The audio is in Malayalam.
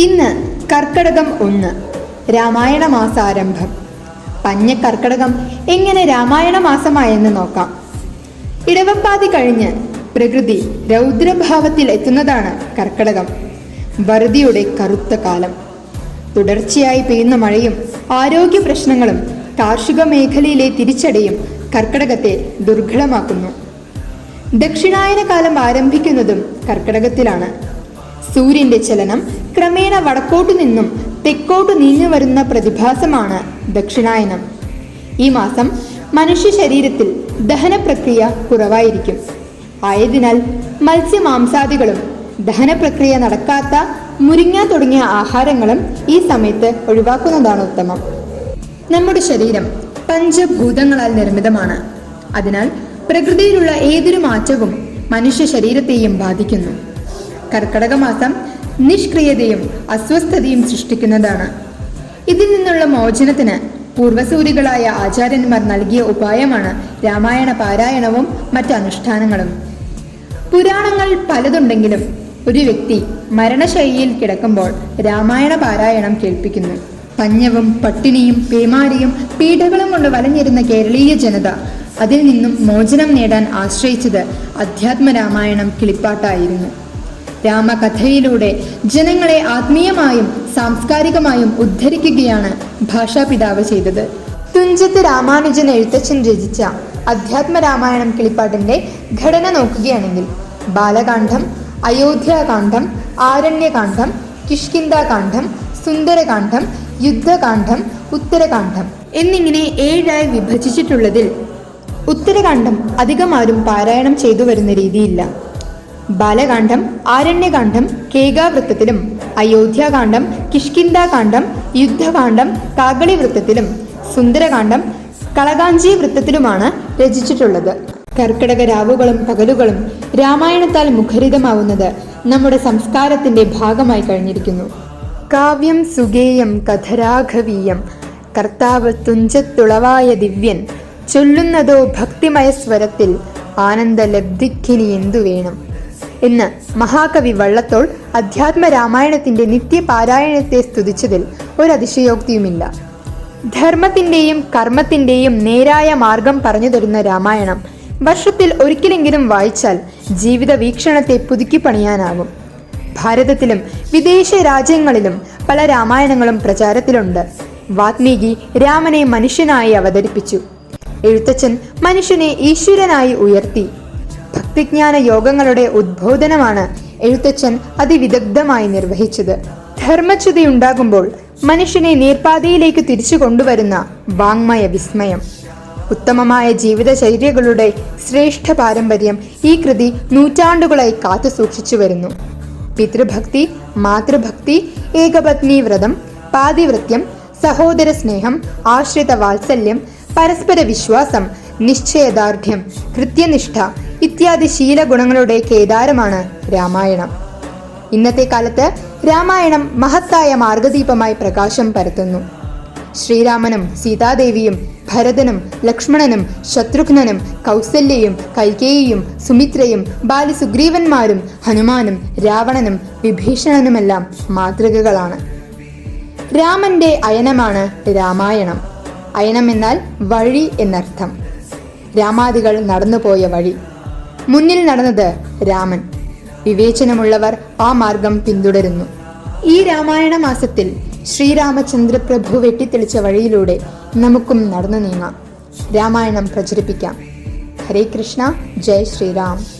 ഇന്ന് കർക്കടകം ഒന്ന് രാമായണ മാസാരംഭം. പഞ്ഞ കർക്കടകം എങ്ങനെ രാമായണ മാസമായെന്ന് നോക്കാം. ഇടവപ്പാതി കഴിഞ്ഞ് പ്രകൃതി രൗദ്രഭാവത്തിൽ എത്തുന്നതാണ് കർക്കടകം. വറുതിയുടെ കറുത്ത കാലം. തുടർച്ചയായി പെയ്യുന്ന മഴയും ആരോഗ്യ പ്രശ്നങ്ങളും കാർഷിക മേഖലയിലെ തിരിച്ചടയും കർക്കടകത്തെ ദുർഘടമാക്കുന്നു. ദക്ഷിണായന കാലം ആരംഭിക്കുന്നതും കർക്കടകത്തിലാണ്. സൂര്യന്റെ ചലനം ക്രമേണ വടക്കോട്ടു നിന്നും തെക്കോട്ടു നീങ്ങി വരുന്ന പ്രതിഭാസമാണ് ദക്ഷിണായനം. ഈ മാസം മനുഷ്യ ശരീരത്തിൽ ദഹന പ്രക്രിയ കുറവായിരിക്കും. ആയതിനാൽ മത്സ്യമാംസാദികളും ദഹന പ്രക്രിയ നടക്കാത്ത മുരിങ്ങ തുടങ്ങിയ ആഹാരങ്ങളും ഈ സമയത്ത് ഒഴിവാക്കുന്നതാണ് ഉത്തമം. നമ്മുടെ ശരീരം പഞ്ചഭൂതങ്ങളാൽ നിർമ്മിതമാണ്. അതിനാൽ പ്രകൃതിയിലുള്ള ഏതൊരു മാറ്റവും മനുഷ്യ ശരീരത്തെയും ബാധിക്കുന്നു. കർക്കടക മാസം നിഷ്ക്രിയതയും അസ്വസ്ഥതയും സൃഷ്ടിക്കുന്നതാണ്. ഇതിൽ നിന്നുള്ള മോചനത്തിന് പൂർവസൂരികളായ ആചാര്യന്മാർ നൽകിയ ഉപായമാണ് രാമായണ പാരായണവും മറ്റ് അനുഷ്ഠാനങ്ങളും. പുരാണങ്ങൾ പലതുണ്ടെങ്കിലും ഒരു വ്യക്തി മരണശൈലിയിൽ കിടക്കുമ്പോൾ രാമായണ പാരായണം കേൾപ്പിക്കുന്നു. പഞ്ഞവും പട്ടിണിയും പേമാരിയും പീഡകളും കൊണ്ട് വലഞ്ഞിരുന്ന കേരളീയ ജനത അതിൽ നിന്നും മോചനം നേടാൻ ആശ്രയിച്ചത് അധ്യാത്മ രാമായണം കിളിപ്പാട്ടായിരുന്നു. രാമകഥയിലൂടെ ജനങ്ങളെ ആത്മീയമായും സാംസ്കാരികമായും ഉദ്ധരിക്കുകയാണ് ഭാഷാപിതാവ് ചെയ്തത്. തുഞ്ചത്ത് രാമാനുജൻ എഴുത്തച്ഛൻ രചിച്ച അധ്യാത്മ രാമായണം കിളിപ്പാട്ടിന്റെ ഘടന നോക്കുകയാണെങ്കിൽ ബാലകാന്ഡം അയോധ്യാകാന്ഡം ആരണ്യകാന്ഡം കിഷ്കിന്ദാകാന്ഡം സുന്ദരകാന്ഡം യുദ്ധകാന്ഡം ഉത്തരകാന്ഡം എന്നിങ്ങനെ ഏഴായി വിഭജിച്ചിട്ടുള്ളതിൽ ഉത്തരകാന്ഡം അധികമാരും പാരായണം ചെയ്തു വരുന്ന രീതിയില്ല. ബാലകാന്ഡം ആരണ്യകാന്ഡം കേകാവൃത്തത്തിലും അയോധ്യാകാന്ഡം കിഷ്കിന്ദാകാന്ഡം യുദ്ധകാന്ഡം കാകളിവൃത്തത്തിലും സുന്ദരകാന്ഡം കളകാഞ്ചി വൃത്തത്തിലുമാണ് രചിച്ചിട്ടുള്ളത്. കർക്കിടക രാവുകളും പകലുകളും രാമായണത്താൽ മുഖരിതമാവുന്നത് നമ്മുടെ സംസ്കാരത്തിന്റെ ഭാഗമായി കഴിഞ്ഞിരിക്കുന്നു. കാവ്യം സുഗേയം കഥരാഘവീയം കർത്താവ് തുഞ്ചത്തുളവായ ദിവ്യൻ ചൊല്ലുന്നതോ ഭക്തിമയ സ്വരത്തിൽ ആനന്ദലബ്ധിക്കിനി എന്തു വേണം? എന്ന് മഹാകവി വള്ളത്തോൾ അധ്യാത്മ രാമായണത്തിന്റെ നിത്യപാരായണത്തെ സ്തുതിച്ചതിൽ ഒരതിശയോക്തിയുമില്ല. ധർമ്മത്തിന്റെയും കർമ്മത്തിന്റെയും നേരായ മാർഗം പറഞ്ഞു തരുന്ന രാമായണം വർഷത്തിൽ ഒരിക്കലെങ്കിലും വായിച്ചാൽ ജീവിത വീക്ഷണത്തെ പുതുക്കി പണിയാനാകും. ഭാരതത്തിലും വിദേശ രാജ്യങ്ങളിലും പല രാമായണങ്ങളും പ്രചാരത്തിലുണ്ട്. വാത്മീകി രാമനെ മനുഷ്യനായി അവതരിപ്പിച്ചു. എഴുത്തച്ഛൻ മനുഷ്യനെ ഈശ്വരനായി ഉയർത്തി. ഭക്തിജ്ഞാന യോഗങ്ങളുടെ ഉദ്ബോധനമാണ് എഴുത്തച്ഛൻ അതിവിദഗ്ധമായി നിർവഹിച്ചത്. ധർമ്മച്യുതയുണ്ടാകുമ്പോൾ മനുഷ്യനെ നീർപ്പാതയിലേക്ക് തിരിച്ചു കൊണ്ടുവരുന്ന വാങ്മയ വിസ്മയം. ഉത്തമമായ ജീവിതചര്യകളുടെ ശ്രേഷ്ഠ പാരമ്പര്യം ഈ കൃതി നൂറ്റാണ്ടുകളായി കാത്തു സൂക്ഷിച്ചു വരുന്നു. പിതൃഭക്തി മാതൃഭക്തി ഏകപത്നി വ്രതം പാതിവൃത്യം സഹോദര സ്നേഹം ആശ്രിത വാത്സല്യം പരസ്പര വിശ്വാസം നിശ്ചയദാർഢ്യം കൃത്യനിഷ്ഠ ഇത്യാദി ശീലഗുണങ്ങളുടെ കേദാരമാണ് രാമായണം. ഇന്നത്തെ കാലത്ത് രാമായണം മഹത്തായ മാർഗദീപമായി പ്രകാശം പരത്തുന്നു. ശ്രീരാമനും സീതാദേവിയും ഭരതനും ലക്ഷ്മണനും ശത്രുഘ്നനും കൗസല്യയും കൈകേയിയും സുമിത്രയും ബാലസുഗ്രീവന്മാരും ഹനുമാനും രാവണനും വിഭീഷണനുമെല്ലാം മാതൃകകളാണ്. രാമന്റെ അയനമാണ് രാമായണം. അയനം എന്നാൽ വഴി എന്നർത്ഥം. രാമാദികൾ നടന്നുപോയ വഴി. മുന്നിൽ നടന്നത് രാമൻ. വിവേചനമുള്ളവർ ആ മാർഗം പിന്തുടരുന്നു. ഈ രാമായണ മാസത്തിൽ ശ്രീരാമചന്ദ്രപ്രഭു വെട്ടിത്തെളിച്ച വഴിയിലൂടെ നമുക്കും നടന്നു നീങ്ങാം. രാമായണം പ്രചരിപ്പിക്കാം. ഹരേ കൃഷ്ണ ജയ് ശ്രീറാം